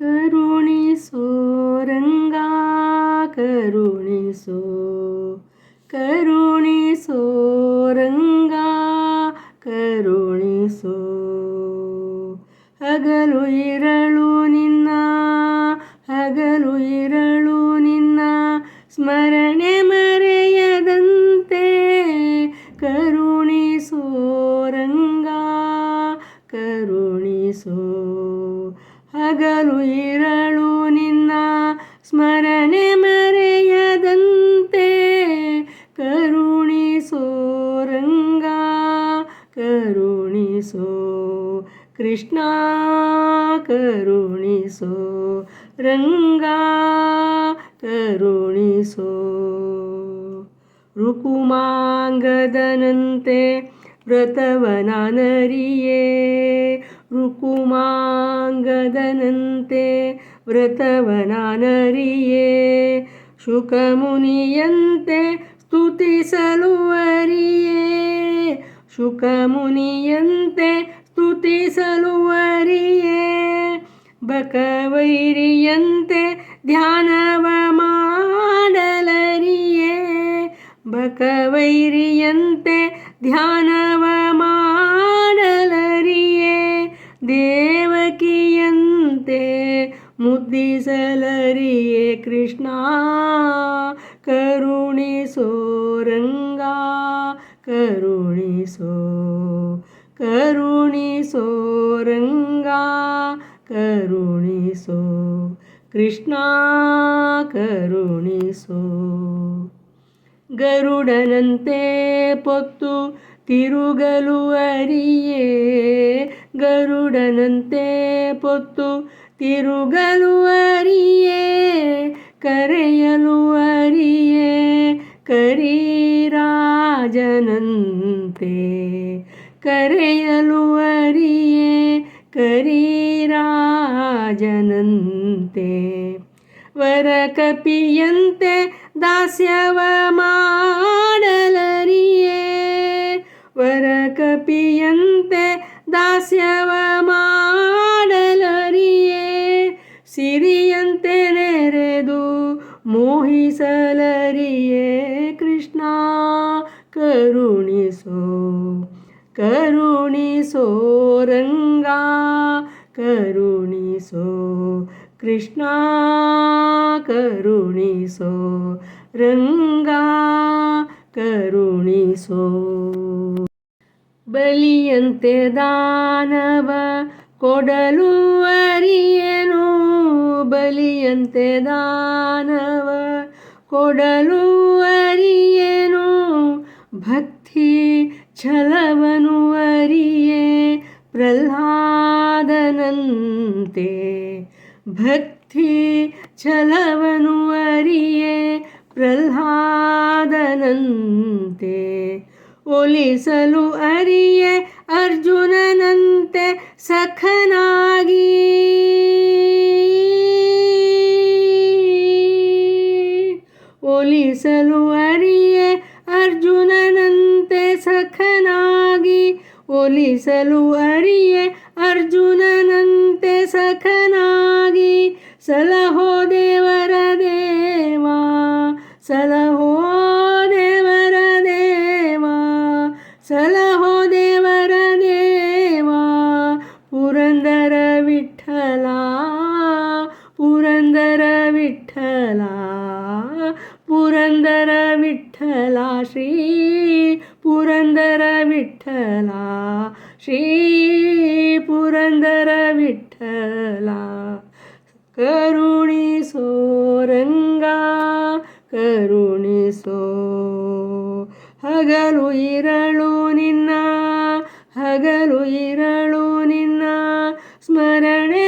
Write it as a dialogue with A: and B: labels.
A: ಕರುಣಿಸೋ, ರಂಗ ಕರುಣಿಸೋ. ಕರುಣಿಸೋ, ರಂಗ ಕರುಣಿಸೋ. ಹಗಲು ಇರಳು ನಿನ್ನ, ಹಗಲು ಇರಳು ನಿನ್ನ. ಸ್ಮರಣೆ ಮರೆಯದಂತೆ ಕರುಣಿಸೋ, ರಂಗ ಕರುಣಿಸೋ. ಹಗಲು ಇರಳು ನಿನ್ನ ಸ್ಮರಣೆ ಮರೆಯದಂತೆ. ಕರುಣಿಸೋ ರಂಗ ಕರುಣಿಸೋ ಕೃಷ್ಣ ಕರುಣಿಸೋ ರಂಗ ಕರುಣಿಸೋ ರುಕುಮಾಂಗದನಂತೆ ವ್ರತವನಾನರಿಯೇ. ರುಕುಮಾಂಗದನಂತೆ ವ್ರತವನಾನರಿಯೇ ಶುಕಮುನಿಯಂತೆ ಸ್ತುತಿಸಲು ಅರಿಯೇ ಶುಕಮುನಿಯಂತೆ ಸ್ತುತಿಸಲು ಅರಿಯೇ ಬಕವೈರಿಯಂತೆ ಧ್ಯಾನವ ಮಾಡಲರಿಯೇ ಬಕವೈರಿಯಂತೆ ಧ್ಯಾನವ ಮಾಡಲರಿಯೇ ದೇವಕಿಯಂತೆ ಮುದ್ದಿಸಲರಿಯೇ ಕೃಷ್ಣ. ಕರುಣಿಸೋ ರಂಗ ಕರುಣಿಸೋ ಕರುಣಿಸೋ ರಂಗ ಕರುಣಿಸೋ ಕೃಷ್ಣ ಕರುಣಿಸೋ. ಗರುಡನಂತೆ ಪೊತ್ತು ತಿರುಗಲು ಅರಿಯೇ ಗರುಡನಂತೆ ಪೊತ್ತು. ತಿರುಗಲು ಅರಿಯೇ, ಕರೆಯಲು ಅರಿಯೇ, ಕರೀರಾಜನಂತೆ. ಕರೆಯಲು ಅರಿಯೇ, ಕರಿರಾಜನಂತೆ. ವರಕಪಿಯಂತೆ ದಾಸ್ಯವ ಮಾಡಲರಿಯೇ ವರಕಪಿಯಂತೆ ದಾಸ್ಯವ ಮಾಡಲರಿಯೇ. ಸಿರಿಯಂತೆ ನೆರೆದು ಮೋಹಿಸಲರಿಯೇ. ಕೃಷ್ಣ, ಕರುಣಿಸೋ ಕರುಣಿಸೋ ರಂಗ, ಕರುಣಿಸೋ ಕೃಷ್ಣ, ಕರುಣಿಸೋ ರಂಗ, ಕರುಣಿಸೋ. ಬಲಿಯಂತೆ ದಾನವ ಕೊಡಲು ಅರಿಯನು, ಬಲಿಯಂತೆ ದಾನವ ಕೊಡಲು ಅರಿಯನು, ಭಕ್ತಿ ಛಲವನು ಅರಿಯೇ ಪ್ರಹ್ಲಾದನಂತೆ. ಭಕ್ತಿ ಛಲವನು ಅರಿಯೇ ಪ್ರಹ್ಲಾದನಂತೆ. ಒಲಿಸಲು ಅರಿಯೇ ಅರ್ಜುನನಂತೆ ಸಖನಾಗಿ. ಒಲಿಸಲು ಅರಿಯೇ ಅರ್ಜುನನಂತೆ ಸಖನಾಗಿ. ಒಲಿಸಲು ಅರಿಯೇ ಅರ್ಜುನನಂತೆ ಸಖನಾಗಿ. ಸಲಹೋ ಪುರಂದರ ವಿಠಲ ಶ್ರೀ ಪುರಂದರ ವಿಠಲ ಶ್ರೀ ಪುರಂದರ ವಿಠಲ ಕರುಣಿಸೋ ರಂಗ ಕರುಣಿಸೋ ಹಗಲು ಇರಳು ನಿನ್ನ ಹಗಲು ಇರಳು ನಿನ್ನ ಸ್ಮರಣೆ